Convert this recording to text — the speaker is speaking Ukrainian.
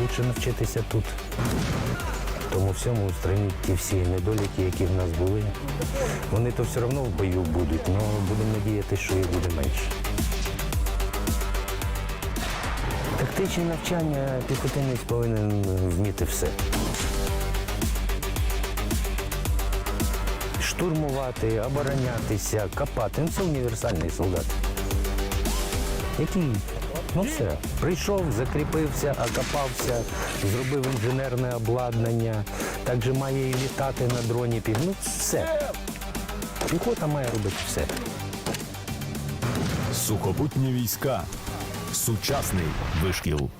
Лучше навчитися тут. Тому всьому устраніть ті всі недоліки, які в нас були. Вони то все одно в бою будуть, але будемо надіятися, що їх буде менше. Тактичні навчання піхотинець повинен вміти все. Штурмувати, оборонятися, копати. Ну, це універсальний солдат. Який, ну все, прийшов, закріпився, окопався, зробив інженерне обладнання, також має і літати на дроні. Ну, все. Піхота має робити все. Сухопутні війська. Сучасний вишкіл.